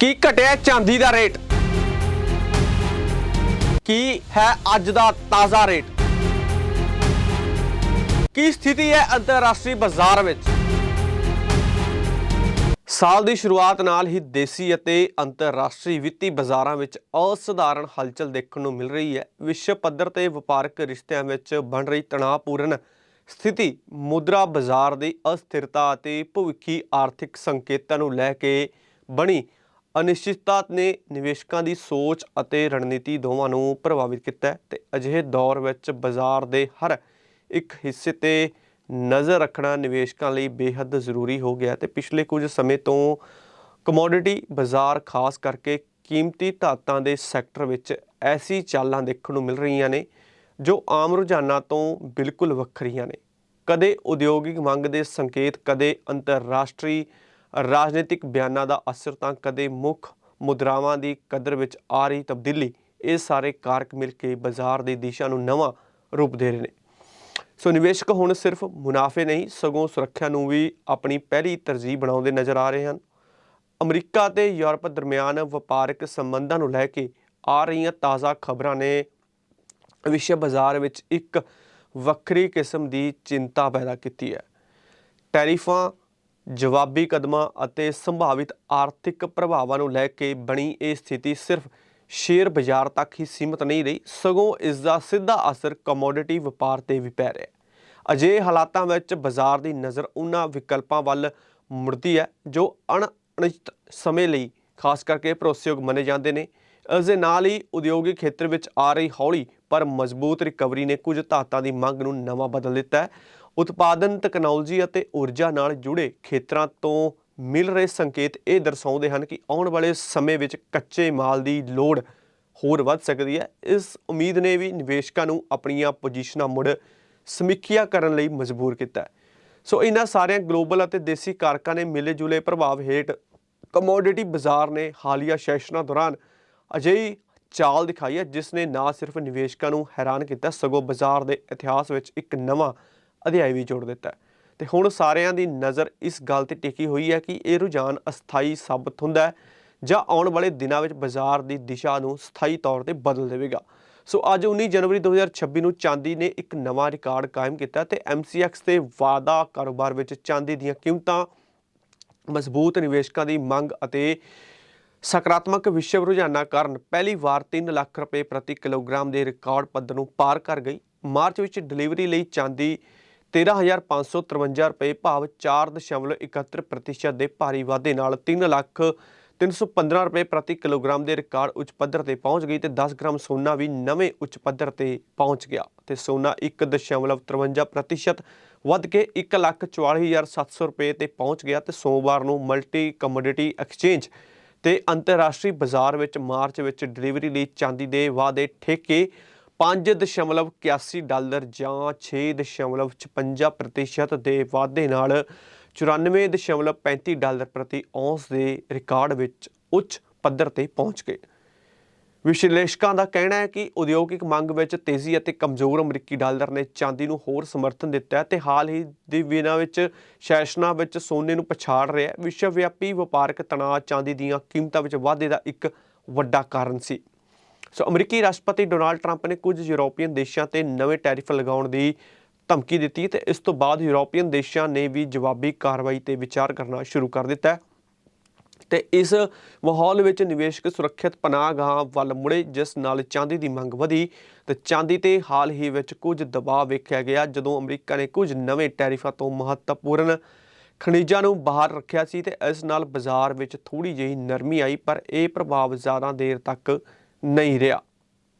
ਕੀ ਘਟਿਆ ਚਾਂਦੀ ਦਾ ਰੇਟ? ਕੀ ਹੈ ਅੱਜ ਦਾ ਤਾਜ਼ਾ ਰੇਟ? ਕੀ ਸਥਿਤੀ ਹੈ ਅੰਤਰਰਾਸ਼ਟਰੀ ਬਾਜ਼ਾਰ ਵਿੱਚ? ਸਾਲ ਦੀ ਸ਼ੁਰੂਆਤ ਨਾਲ ਹੀ ਦੇਸੀ ਅਤੇ ਅੰਤਰਰਾਸ਼ਟਰੀ ਵਿੱਤੀ ਬਾਜ਼ਾਰਾਂ ਵਿੱਚ ਅਸਧਾਰਨ ਹਲਚਲ ਦੇਖਣ ਨੂੰ ਮਿਲ ਰਹੀ ਹੈ। ਵਿਸ਼ਵ ਪੱਧਰ ਤੇ ਵਪਾਰਕ ਰਿਸ਼ਤਿਆਂ ਵਿੱਚ ਬਣ ਰਹੀ ਤਣਾਅਪੂਰਨ ਸਥਿਤੀ ਮੁਦਰਾ ਬਾਜ਼ਾਰ ਦੀ ਅਸਥਿਰਤਾ ਅਤੇ ਭਵਿੱਖੀ ਆਰਥਿਕ ਸੰਕੇਤਾਂ ਨੂੰ ਲੈ ਕੇ ਬਣੀ ਅਨਿਸ਼ਚਿਤਤਾ ਨੇ ਨਿਵੇਸ਼ਕਾਂ ਦੀ ਸੋਚ ਅਤੇ ਰਣਨੀਤੀ ਦੋਵਾਂ ਨੂੰ ਪ੍ਰਭਾਵਿਤ ਕੀਤਾ ਹੈ ਤੇ ਅਜਿਹੇ ਦੌਰ ਵਿੱਚ ਬਾਜ਼ਾਰ ਦੇ ਹਰ ਇੱਕ ਹਿੱਸੇ ਤੇ ਨਜ਼ਰ ਰੱਖਣਾ ਨਿਵੇਸ਼ਕਾਂ ਲਈ ਬੇहद ਜ਼ਰੂਰੀ ਹੋ ਗਿਆ ਹੈ ਤੇ ਪਿਛਲੇ ਕੁਝ ਸਮੇਂ ਤੋਂ ਕਮੋਡਿਟੀ ਬਾਜ਼ਾਰ ਖਾਸ ਕਰਕੇ ਕੀਮਤੀ ਧਾਤਾਂ ਦੇ ਸੈਕਟਰ ਵਿੱਚ ਐਸੀ ਚਾਲਾਂ ਦੇਖਣ ਨੂੰ ਮਿਲ ਰਹੀਆਂ ਨੇ ਜੋ ਆਮ ਰੁਝਾਨਾਂ ਤੋਂ ਬਿਲਕੁਲ ਵੱਖਰੀਆਂ ਨੇ। ਕਦੇ ਉਦਯੋਗਿਕ ਮੰਗ ਦੇ ਸੰਕੇਤ, ਕਦੇ ਅੰਤਰਰਾਸ਼ਟਰੀ ਰਾਜਨੀਤਿਕ ਬਿਆਨਾਂ ਦਾ ਅਸਰ ਤਾਂ ਕਦੇ ਮੁੱਖ ਮੁਦਰਾਵਾਂ ਦੀ ਕਦਰ ਵਿੱਚ ਆ ਰਹੀ ਤਬਦੀਲੀ, ਇਹ ਸਾਰੇ ਕਾਰਕ ਮਿਲ ਕੇ ਬਾਜ਼ਾਰ ਦੀ ਦਿਸ਼ਾ ਨੂੰ ਨਵਾਂ ਰੂਪ ਦੇ ਰਹੇ ਨੇ। ਸੋ ਨਿਵੇਸ਼ਕ ਹੁਣ ਸਿਰਫ ਮੁਨਾਫੇ ਨਹੀਂ, ਸਗੋਂ ਸੁਰੱਖਿਆ ਨੂੰ ਵੀ ਆਪਣੀ ਪਹਿਲੀ ਤਰਜੀਹ ਬਣਾਉਂਦੇ ਨਜ਼ਰ ਆ ਰਹੇ ਹਨ। ਅਮਰੀਕਾ ਤੇ ਯੂਰਪ ਦਰਮਿਆਨ ਵਪਾਰਕ ਸੰਬੰਧਾਂ ਨੂੰ ਲੈ ਕੇ ਆ ਰਹੀਆਂ ਤਾਜ਼ਾ ਖਬਰਾਂ ਨੇ ਵਿਸ਼ਵ ਬਾਜ਼ਾਰ ਵਿੱਚ ਇੱਕ ਵੱਖਰੀ ਕਿਸਮ ਦੀ ਚਿੰਤਾ ਪੈਦਾ ਕੀਤੀ ਹੈ। ਟੈਰਿਫਾਂ ਜਵਾਬੀ ਕਦਮਾਂ ਅਤੇ ਸੰਭਾਵਿਤ ਆਰਥਿਕ ਪ੍ਰਭਾਵਾਂ ਨੂੰ ਲੈ ਕੇ ਬਣੀ ਇਹ ਸਥਿਤੀ ਸਿਰਫ ਸ਼ੇਅਰ ਬਾਜ਼ਾਰ ਤੱਕ ਹੀ ਸੀਮਿਤ ਨਹੀਂ ਰਹੀ, ਸਗੋਂ ਇਸ ਦਾ ਸਿੱਧਾ ਅਸਰ ਕਮੋਡਿਟੀ ਵਪਾਰ ਤੇ ਵੀ ਪੈ ਰਿਹਾ ਹੈ। ਅਜਿਹੇ ਹਾਲਾਤਾਂ ਵਿੱਚ ਬਾਜ਼ਾਰ ਦੀ ਨਜ਼ਰ ਉਹਨਾਂ ਵਿਕਲਪਾਂ ਵੱਲ ਮੁੜਦੀ ਹੈ, ਜੋ ਅਣਅਨਿਸ਼ਚਿਤ ਸਮੇਂ ਲਈ ਖਾਸ ਕਰਕੇ ਭਰੋਸੇਯੋਗ ਮੰਨੇ ਜਾਂਦੇ ਨੇ। ਇਸ ਦੇ ਨਾਲ ਹੀ ਉਦਯੋਗਿਕ ਖੇਤਰ ਵਿੱਚ ਆ ਰਹੀ ਹੌਲੀ ਪਰ ਮਜ਼ਬੂਤ ਰਿਕਵਰੀ ਨੇ ਕੁਝ ਧਾਤਾਂ ਦੀ ਮੰਗ ਨੂੰ ਨਵਾਂ ਬਦਲ ਦਿੱਤਾ ਹੈ। ਉਤਪਾਦਨ, ਤਕਨਾਲੋਜੀ ਅਤੇ ਊਰਜਾ ਨਾਲ ਜੁੜੇ ਖੇਤਰਾਂ ਤੋਂ ਮਿਲ ਰਹੇ ਸੰਕੇਤ ਇਹ ਦਰਸਾਉਂਦੇ ਹਨ ਕਿ ਆਉਣ ਵਾਲੇ ਸਮੇਂ ਵਿੱਚ ਕੱਚੇ ਮਾਲ ਦੀ ਲੋੜ ਹੋਰ ਵੱਧ ਸਕਦੀ ਹੈ। ਇਸ ਉਮੀਦ ਨੇ ਵੀ ਨਿਵੇਸ਼ਕਾਂ ਨੂੰ ਆਪਣੀਆਂ ਪੋਜੀਸ਼ਨਾਂ ਮੁੜ ਸਮੀਖਿਆ ਕਰਨ ਲਈ ਮਜਬੂਰ ਕੀਤਾ ਸੋ ਇਹਨਾਂ ਸਾਰਿਆਂ ਗਲੋਬਲ ਅਤੇ ਦੇਸੀ ਕਾਰਕਾਂ ਨੇ ਮਿਲੇ ਜੁਲੇ ਪ੍ਰਭਾਵ ਹੇਠ ਕਮੋਡਿਟੀ ਬਾਜ਼ਾਰ ਨੇ ਹਾਲੀਆ ਸੈਸ਼ਨਾਂ ਦੌਰਾਨ ਅਜਿਹੀ ਚਾਲ ਦਿਖਾਈ ਹੈ, ਜਿਸ ਨੇ ਨਾ ਸਿਰਫ ਨਿਵੇਸ਼ਕਾਂ ਨੂੰ ਹੈਰਾਨ ਕੀਤਾ, ਸਗੋਂ ਬਾਜ਼ਾਰ ਦੇ ਇਤਿਹਾਸ ਵਿੱਚ ਇੱਕ ਨਵਾਂ ਅਧਿਆਇ ਵੀ ਜੋੜ ਦਿੱਤਾ ਹੈ। ਤੇ ਹੁਣ ਸਾਰਿਆਂ ਦੀ ਨਜ਼ਰ ਇਸ ਗੱਲ ਤੇ ਟਿਕੀ ਹੋਈ ਹੈ ਕਿ ਇਹ ਰੁਝਾਨ ਅਸਥਾਈ ਸਾਬਤ ਹੁੰਦਾ ਹੈ ਜਾਂ ਆਉਣ ਵਾਲੇ ਦਿਨਾਂ ਵਿੱਚ ਬਾਜ਼ਾਰ ਦੀ ਦਿਸ਼ਾ ਨੂੰ ਸਥਾਈ ਤੌਰ ਤੇ ਬਦਲ ਦੇਵੇਗਾ। ਸੋ ਅੱਜ 19 ਜਨਵਰੀ 2026 ਨੂੰ ਚਾਂਦੀ ਨੇ ਇੱਕ ਨਵਾਂ ਰਿਕਾਰਡ ਕਾਇਮ ਕੀਤਾ ਤੇ MCX ਤੇ ਵਾਅਦਾ ਕਾਰੋਬਾਰ ਵਿੱਚ ਚਾਂਦੀ ਦੀਆਂ ਕੀਮਤਾਂ ਮਜ਼ਬੂਤ ਨਿਵੇਸ਼ਕਾਂ ਦੀ ਮੰਗ ਅਤੇ ਸਕਾਰਾਤਮਕ ਵਿਸ਼ਵ ਰੁਝਾਨਾਂ ਕਾਰਨ ਪਹਿਲੀ ਵਾਰ 3 ਲੱਖ ਰੁਪਏ ਪ੍ਰਤੀ ਕਿਲੋਗ੍ਰਾਮ ਦੇ ਰਿਕਾਰਡ ਪੱਧਰ ਨੂੰ ਪਾਰ ਕਰ ਗਈ। ਮਾਰਚ ਵਿੱਚ ਡਿਲੀਵਰੀ ਲਈ ਚਾਂਦੀ 13553 ਰੁਪਏ ਭਾਵ 4.71% ਦੇ ਭਾਰੀ ਵਾਧੇ ਨਾਲ 3 ਲੱਖ 315 ਰੁਪਏ ਪ੍ਰਤੀ ਕਿਲੋਗ੍ਰਾਮ ਦੇ ਰਿਕਾਰਡ ਉੱਚ ਪੱਧਰ ਤੇ ਪਹੁੰਚ ਗਈ ਤੇ 10 ਗ੍ਰਾਮ ਸੋਨਾ ਵੀ ਨਵੇਂ ਉੱਚ ਪੱਧਰ ਤੇ ਪਹੁੰਚ ਗਿਆ ਤੇ ਸੋਨਾ 1.53% ਵੱਧ ਕੇ 144700 ਰੁਪਏ ਤੇ ਪਹੁੰਚ ਗਿਆ ਤੇ ਸੋਮਵਾਰ ਨੂੰ ਮਲਟੀ ਕਮੋਡਿਟੀ ਐਕਸਚੇਂਜ ਤੇ ਅੰਤਰਰਾਸ਼ਟਰੀ ਬਾਜ਼ਾਰ ਵਿੱਚ ਮਾਰਚ ਵਿੱਚ ਡਿਲੀਵਰੀ ਲਈ ਚਾਂਦੀ ਦੇ ਵਾਅਦੇ ਠੇਕੇ 5.81 ਡਾਲਰ ਜਾਂ 6.56% ਦੇ ਵਾਧੇ ਨਾਲ 94.35 ਡਾਲਰ ਪ੍ਰਤੀ ਔਂਸ ਦੇ ਰਿਕਾਰਡ ਵਿੱਚ ਉੱਚ ਪੱਧਰ ਤੇ ਪਹੁੰਚ ਗਏ। ਵਿਸ਼ਲੇਸ਼ਕਾਂ ਦਾ ਕਹਿਣਾ ਹੈ ਕਿ ਉਦਯੋਗਿਕ ਮੰਗ ਵਿੱਚ ਤੇਜ਼ੀ ਅਤੇ ਕਮਜ਼ੋਰ ਅਮਰੀਕੀ ਡਾਲਰ ਨੇ ਚਾਂਦੀ ਨੂੰ ਹੋਰ ਸਮਰਥਨ ਦਿੱਤਾ ਹੈ ਤੇ ਹਾਲ ਹੀ ਦੀ ਦਿਨਾਂ ਵਿੱਚ ਸੈਸ਼ਨਾਂ ਵਿੱਚ ਸੋਨੇ ਨੂੰ ਪਛਾੜ ਰਿਹਾ ਹੈ। ਵਿਸ਼ਵ ਵਿਆਪੀ ਵਪਾਰਕ ਤਣਾਅ ਚਾਂਦੀ ਦੀਆਂ ਕੀਮਤਾਂ ਵਿੱਚ ਵਾਧੇ ਦਾ ਇੱਕ ਵੱਡਾ ਕਾਰਨ ਸੀ। ਸੋ ਅਮਰੀਕੀ ਰਾਸ਼ਟਰਪਤੀ ਡੋਨਾਲਡ ਟਰੰਪ ਨੇ ਕੁਝ ਯੂਰੋਪੀਅਨ ਦੇਸ਼ਾਂ ਤੇ ਨਵੇਂ ਟੈਰਿਫ ਲਗਾਉਣ ਦੀ ਧਮਕੀ ਦਿੱਤੀ ਤੇ ਇਸ ਤੋਂ ਬਾਅਦ ਯੂਰੋਪੀਅਨ ਦੇਸ਼ਾਂ ਨੇ ਵੀ ਜਵਾਬੀ ਕਾਰਵਾਈ ਤੇ ਵਿਚਾਰ ਕਰਨਾ ਸ਼ੁਰੂ ਕਰ ਦਿੱਤਾ ਹੈ। ਤੇ ਇਸ ਮਾਹੌਲ ਵਿੱਚ ਨਿਵੇਸ਼ਕ ਸੁਰੱਖਿਅਤ ਪਨਾਹਗਾਹਾਂ ਵੱਲ ਮੁੜੇ, ਜਿਸ ਨਾਲ ਚਾਂਦੀ ਦੀ ਮੰਗ ਵਧੀ ਤੇ ਚਾਂਦੀ ਤੇ ਹਾਲ ਹੀ ਵਿੱਚ ਕੁਝ ਦਬਾਅ ਵੇਖਿਆ ਗਿਆ, ਜਦੋਂ ਅਮਰੀਕਾ ਨੇ ਕੁਝ ਨਵੇਂ ਟੈਰਿਫਾਂ ਤੋਂ ਮਹੱਤਵਪੂਰਨ ਖਣਿਜਾਂ ਨੂੰ ਬਾਹਰ ਰੱਖਿਆ ਸੀ ਤੇ ਇਸ ਨਾਲ ਬਾਜ਼ਾਰ ਵਿੱਚ ਥੋੜੀ ਜਿਹੀ ਨਰਮੀ ਆਈ, ਪਰ ਇਹ ਪ੍ਰਭਾਵ ਜ਼ਿਆਦਾ ਦੇਰ ਤੱਕ ਨਹੀਂ ਰਿਹਾ।